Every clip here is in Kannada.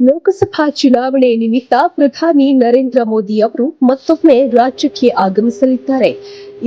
ಲೋಕಸಭಾ ಚುನಾವಣೆ ನಿಮಿತ್ತ ಪ್ರಧಾನಿ ನರೇಂದ್ರ ಮೋದಿ ಅವರು ಮತ್ತೊಮ್ಮೆ ರಾಜ್ಯಕ್ಕೆ ಆಗಮಿಸಲಿದ್ದಾರೆ.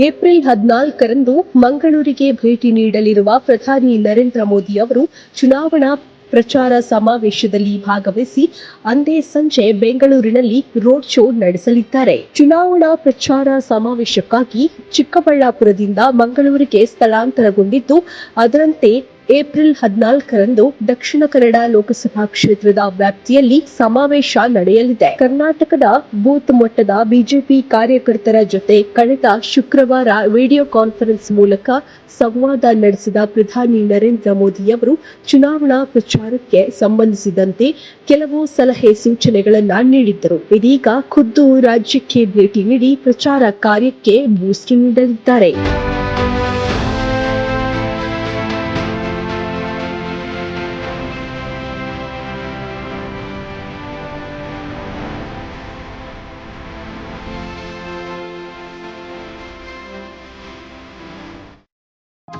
ಏಪ್ರಿಲ್ ಹದಿನಾಲ್ಕರಂದು ಮಂಗಳೂರಿಗೆ ಭೇಟಿ ನೀಡಲಿರುವ ಪ್ರಧಾನಿ ನರೇಂದ್ರ ಮೋದಿ ಅವರು ಚುನಾವಣಾ ಪ್ರಚಾರ ಸಮಾವೇಶದಲ್ಲಿ ಭಾಗವಹಿಸಿ ಅಂದೇ ಸಂಜೆ ಬೆಂಗಳೂರಿನಲ್ಲಿ ರೋಡ್ ಶೋ ನಡೆಸಲಿದ್ದಾರೆ. ಚುನಾವಣಾ ಪ್ರಚಾರ ಸಮಾವೇಶಕ್ಕಾಗಿ ಚಿಕ್ಕಬಳ್ಳಾಪುರದಿಂದ ಮಂಗಳೂರಿಗೆ ಸ್ಥಳಾಂತರಗೊಂಡಿದ್ದು, ಅದರಂತೆ ಏಪ್ರಿಲ್ ಹದಿನಾಲ್ಕರಂದು ದಕ್ಷಿಣ ಕನ್ನಡ ಲೋಕಸಭಾ ಕ್ಷೇತ್ರದ ವ್ಯಾಪ್ತಿಯಲ್ಲಿ ಸಮಾವೇಶ ನಡೆಯಲಿದೆ. ಕರ್ನಾಟಕದ ಬೂತ್ ಮಟ್ಟದ ಬಿಜೆಪಿ ಕಾರ್ಯಕರ್ತರ ಜೊತೆ ಕಳೆದ ಶುಕ್ರವಾರ ವಿಡಿಯೋ ಕಾನ್ಫರೆನ್ಸ್ ಮೂಲಕ ಸಂವಾದ ನಡೆಸಿದ ಪ್ರಧಾನಿ ನರೇಂದ್ರ ಮೋದಿ ಅವರು ಚುನಾವಣಾ ಪ್ರಚಾರಕ್ಕೆ ಸಂಬಂಧಿಸಿದಂತೆ ಕೆಲವು ಸಲಹೆ ಸೂಚನೆಗಳನ್ನು ನೀಡಿದ್ದರು. ಇದೀಗ ಖುದ್ದು ರಾಜ್ಯಕ್ಕೆ ಭೇಟಿ ನೀಡಿ ಪ್ರಚಾರ ಕಾರ್ಯಕ್ಕೆ ಬೂಸ್ಟ್ ನೀಡಲಿದ್ದಾರೆ.